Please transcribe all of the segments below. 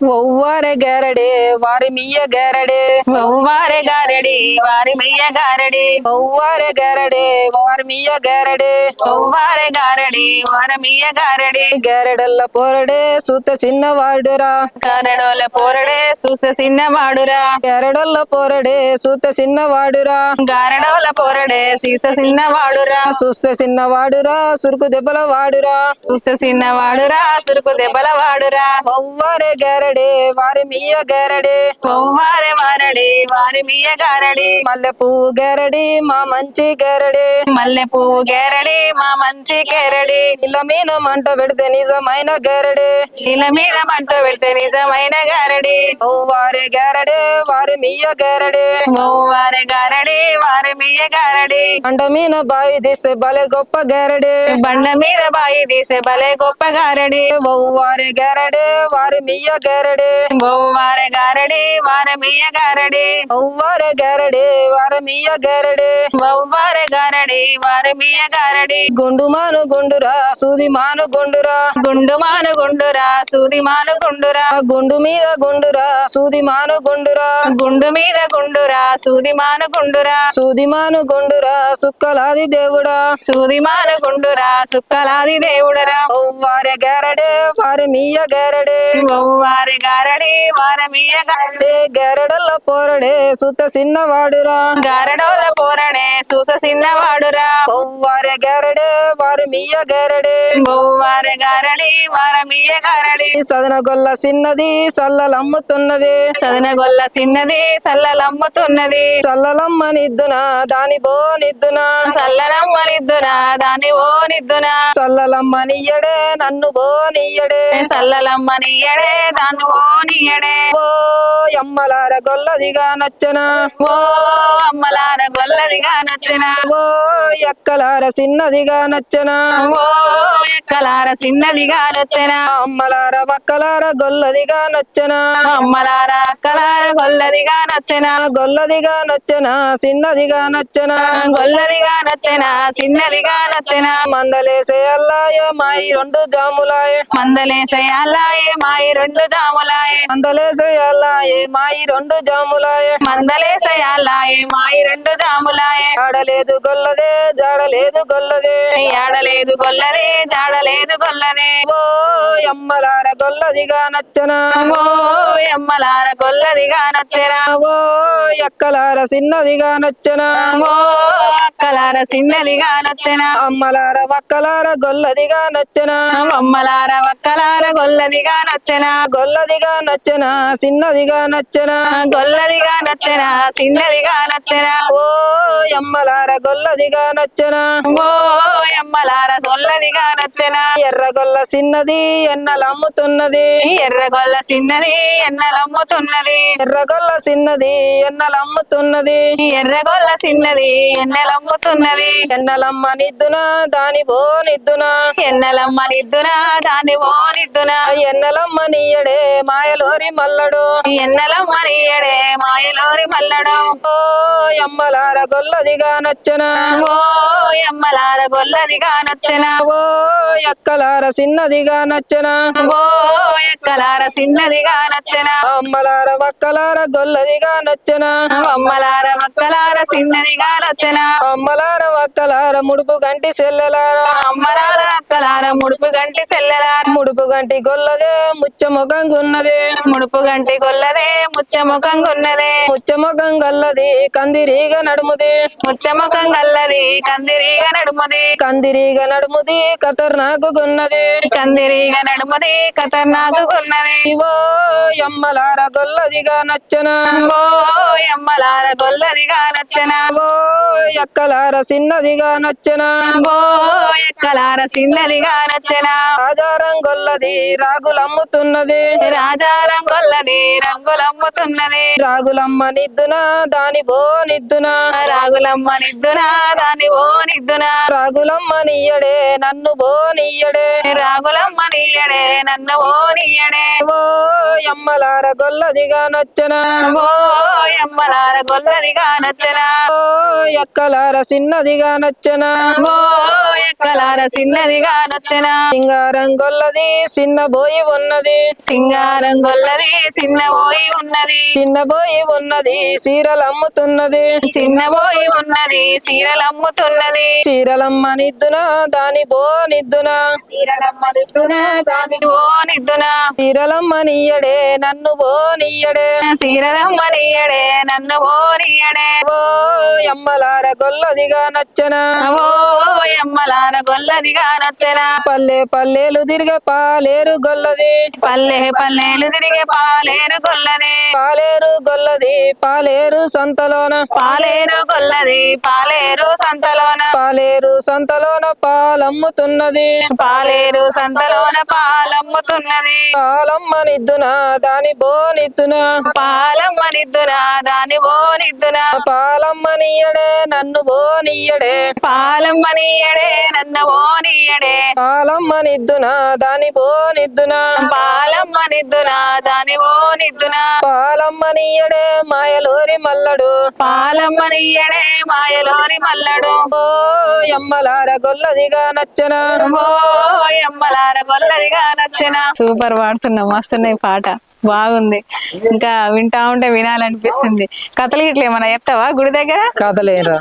ఒవ్వారె గారడే వారి మియ్య గారడే ఒవ్వారె గారడి వారి మెయ్య గారడి ఒవ్వారె గారడే వారి మియ్య గారడే ఒవ్వారె గారడి వారి మెయ్య గారడి గారెడల్ల పోరడే సూత చిన్నవాడురా కరడోల పోరడే చూస్తే చిన్నవాడురా గారెడల్ల పోరడే సూత చిన్నవాడురా గారడోల పోరడే సీస చిన్నవాడురా చూస్తే చిన్నవాడురా సురుకు దెబ్బల వాడురా చూస్తే చిన్నవాడురా సురుకు దెబ్బల వాడురా ఒవ్వారె గారడే వారి మియ్య గారడే ఒవ్వారె వారడి వారి మెయ్య గారడి మల్లె పువ్వు గారడి మా మంచి గారడే మల్లె పువ్వు గేరడి మా మంచి కేరడి ఇళ్ళ మీన మంట పెడితే నిజమైన గారడే ఇళ్ళ మీద మంట పెడితే నిజమైన గారడి ఒవ్వారె గారడే వారి మియ్య గారడే వారి గారడి వారి మెయ్య గారడి అంట మీన బావి తీస్తే భలే గొప్ప గారడే బండ మీద బాయి తీసే భలే గొప్ప గారడి ఒవ్వారె గారడే వారి మియ్య గారడే వారి గారడి వారి మెయ్య గారడి. ఒవ్వారె గారడే వారి మియ్య గారడే. వారి గారడి వారి మెయ్య గారడి. గుండు మాను గుండురా సూది మాను గుండురా. గుండు మాను గుండురా సూది మాను గుండురా. ఆ గుండు మీద గుండురా సూది మాను గుండురా. గుండు మీద గుండురా సూది మాను గుండురా. సూది మాను గుండురా సుక్కలాది దేవుడా. సూది మాను గుండురా సుక్కలాది దేవుడరా. ఒవ్వారె గారడే వారి మియ్య గారడే. వారి గారడి వారి గారడి ఏ గారడల్ల పోరడే సుత చిన్నవాడురా గారడోల పోరడే సూస చిన్నవాడురా ఒవ్వారె గారడే వారి మియ్య గారడే. వారి గారడి వారి మెయ్య గారడి. సదన గొల్ల చిన్నది సల్లలమ్ముతున్నది. సదనగొల్ల చిన్నది సల్లలమ్ముతున్నది. చల్లలమ్మ నిద్దున దాని బో నిద్దున. సల్లనమ్మనిద్దునా దాని ఓ నిద్దునా. చల్లలమ్మ నియ్యడే నన్ను బో నియ్యడే. సల్లలమ్మనియడే దాన్ని ఓ నియడే ఓ అమ్మలార గొల్లదిగా నచ్చన. ఓ అమ్మలార గొల్లదిగా నచ్చిన. ఓ ఎక్కలార చిన్నదిగా నచ్చన. ఓ ఎక్కలార చిన్నదిగా నచ్చిన. అమ్మలార వక్కలార గొల్లదిగా నచ్చన. అమ్మలార అక్కలార గొల్లదిగా నచ్చిన. గొల్లదిగా నచ్చన చిన్నదిగా నచ్చన. గొల్లదిగా నచ్చిన చిన్నదిగా నచ్చిన. మందలేసే అల్లాయ మాయి రెండు జాములాయే. మందలేసేయాలాయే మాయి రెండు జాములాయే. మందలేసే అల్లాయే మాయి రెండు జాములాయే. మందలేసేయాలాయే మాయి రెండు జాములాయే. ఆడలేదు గొల్లదే జాడలేదు గొల్లదే. ఆడలేదు గొల్లదే జాడలేదు గొల్లదే. ఓ అమ్మలార గొల్లదిగా నచ్చన? ఓ ఎమ్మలార గొల్లదిగా నచ్చరా ఓ ఎక్కలార చిన్నదిగా నచ్చన? ఓ అక్కలార చిన్నదిగా నచ్చన? అమ్మలార వక్కలార గొల్లదిగా నచ్చన? అమ్మలార వక్కలార గొల్లదిగా నచ్చన? గొల్లదిగా నచ్చన చిన్నదిగా నచ్చన? గొల్లదిగా నచ్చన చిన్నదిగా నచ్చన? ఓ అమ్మలార గొల్లదిగా నచ్చన? ఓ ఎమ్మలార గొల్లదిగా నచ్చన? ఎర్ర గొల్ల చిన్నది ఎన్నలమ్ముతున్నది ఎర్ర గొల్ల చిన్నది ఎన్నెలమ్ముతున్నది ఎర్ర గొల్ల చిన్నది ఎన్నలమ్ముతున్నది ఎర్ర గొల్ల చిన్నది ఎన్నెలమ్ముతున్నది ఎన్నలమ్మ నిద్దున దాని బో నిద్దున? ఎన్నెలమ్మ నిద్దున దాని ఓ నిద్దున? ఎన్నలమ్మ నీయడే మాయలోరి మల్లడు. ఎన్నెలమ్మ నీయడే మాయలోరి మల్లడు? ఓ అమ్మలార గొల్లదిగా నచ్చన. ఓ ఎమ్మలార గొల్లదిగా నచ్చన. ఓ ఎక్కలార చిన్నదిగా నచ్చన. ఓ ఎక్కలార చిన్నదిగా నచ్చన. అమ్మలార వక్కలార గొల్లదిగా నచ్చన. అమ్మలార మక్కలార చిన్నదిగా నచ్చన. అమ్మలార వక్కలార ముడుపు గంటి సెల్లెలార అమ్మలార అక్కలార ముడుపు గంటి సెల్లెలార ముడుపు గంటి గొల్లదే ముచ్చ ముఖంగున్నదే ముడుపు గంటి గొల్లదే ముచ్చ ముఖంగున్నదే ముచ్చ ముఖం గల్లది కందిరీగ నడుముది. ముచ్చ ముఖం గల్లది కందిరీగ నడుముది. కందిరీగ నడుముది ఖతర్నాకు గున్నది కందిరీగ నడుముది ఖతర్నాకు ఉన్నది ఇవో ఎమ్మలార గొల్లదిగా నచ్చన? ఓ ఎమ్మలార గొల్లదిగా నచ్చన? ఓ ఎక్కలార చిన్నదిగా నచ్చన? ఓ ఎక్కలార చిన్నదిగా నచ్చన? ఆధారం గొల్లది రాగులమ్ముతున్నది. రాజారం గొల్లది రంగులమ్ముతున్నది. రాగులమ్మ నిద్దున దాని బో నిద్దున. రాగులమ్మ నిద్దున దాని ఓ నిద్దున. రాగులమ్మ నీయడే నన్ను బోనియ్యడే రాగులమ్మ నీయడే నన్ను ఓ నీయడే. ఓ ఎమ్మలార గొల్లదిగా నచ్చన. ఓ ఎమ్మలార గొల్లదిగా నచ్చనా. ఓ ఎక్కలార చిన్నదిగా నచ్చన. ఓ ఎక్కలార చిన్నదిగా నచ్చనా. సింగారం గొల్లది చిన్న బోయి ఉన్నది. సింగారం గొల్లది చిన్న పోయి ఉన్నది. చిన్న బోయి ఉన్నది చీరలు అమ్ముతున్నది. చిన్న పోయి ఉన్నది చీరలు అమ్ముతున్నది. చీరలమ్మ నిద్దున దాని బో నిద్దున. ఓ నిద్దునా చీరలమ్మ నీయడే నన్ను బో నీయడే. చీరలమ్మ నీయడే నన్ను ఓ నీయడే. ఓ ఎమ్మలార గొల్లదిగా నచ్చన. ఓ ఎమ్మలార గొల్లదిగా నచ్చనా. పల్లె పల్లెలు తిరిగే పాలేరు గొల్లది. పల్లె పల్లెలు తిరిగే పాలేరు గొల్లది. పాలేరు గొల్లది పాలేరు సంతలోన. పాలేరు గొల్లది పాలేరు సంతలోన. పాలేరు సంతలోన పాలమ్ముతున్నది. పాలేరు సంతలోన పాలమ్ముతున్నది. పాలమ్మ నిద్దున దాని బో నిద్దున. పాలమ్మ నిద్దునా దాని ఓ నిద్దునా. పాలమ్మ నీయడే నన్ను బో నీయడే. పాలమ్మ నీయడే నన్ను పాలమ్మ నిద్దున దాని బో నిద్దున పాలమ్మ నిద్దునా దాని ఓ నిద్దునా పాలమ్మ నీయడే మాయలోరి మల్లడు. పాలమ్మ నీయడే మాయలోరి మల్లడు. ఓ ఎమ్మలార గొల్లదిగా నచ్చన? ఓ ఎమ్మలార గొల్లదిగా నచ్చిన? సూపర్ పాడుతున్నాం మస్తున్నాయి పాట. బాగుంది. ఇంకా వింటా ఉంటే వినాలనిపిస్తుంది. కథలు ఇట్లా ఏమన్నా చెప్తావా గుడి దగ్గర? కథలేరా.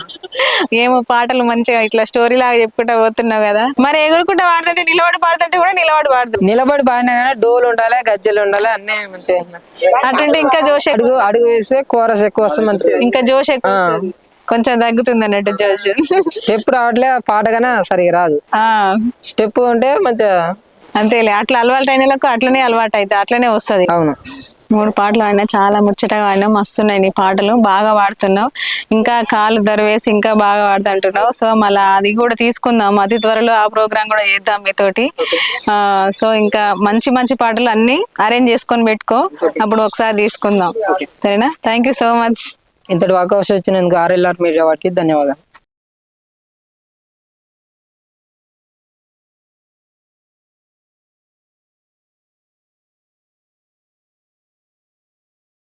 ఏమో పాటలు మంచిగా ఇట్లా స్టోరీ లాగా చెప్పుకుంటా పోతున్నావు కదా. మరి ఎగురుకుంటా పాడుతుంటే నిలబడి పాడుతుంటే కూడా నిలబడి పాడుతుంది నిలబడి కానీ డోలు ఉండాలి గజ్జలు ఉండాలి అన్నీ మంచిగా అటుంటే ఇంకా జోష్ అడుగు అడుగు వేస్తే కోరస్ ఎక్కువ వస్తుంది మంచిగా. ఇంకా జోష్ ఎక్కువ వస్తుంది. కొంచెం తగ్గుతుంది అన్నట్టు జోష్. స్టెప్ రావట్లే పాటగానే సరిగా రాదు. ఆ. స్టెప్ ఉంటే మంచిగా అంతేలే అట్లా అలవాటు అయిన వాళ్ళకు అట్లనే అలవాటు అయితే అట్లనే వస్తది. అవును. మూడు పాటలు ఆడినా చాలా ముచ్చటగా ఆడినా మస్తున్నాయి నీ పాటలు. బాగా పాడుతున్నావు. ఇంకా కాలు దరవేసి ఇంకా బాగా పాడుతుంటున్నావు సో మళ్ళీ అది కూడా తీసుకుందాం. అతి త్వరలో ఆ ప్రోగ్రామ్ కూడా చేద్దాం మీతోటి. ఆ, సో ఇంకా మంచి మంచి పాటలు అన్ని అరేంజ్ చేసుకొని పెట్టుకో. అప్పుడు ఒకసారి తీసుకుందాం. సరేనా? థ్యాంక్ యూ సో మచ్ ఇంతటి అవకాశం వచ్చినందుకు ఆర్ఎల్ఆర్ మీడియా వారికి ధన్యవాదాలు.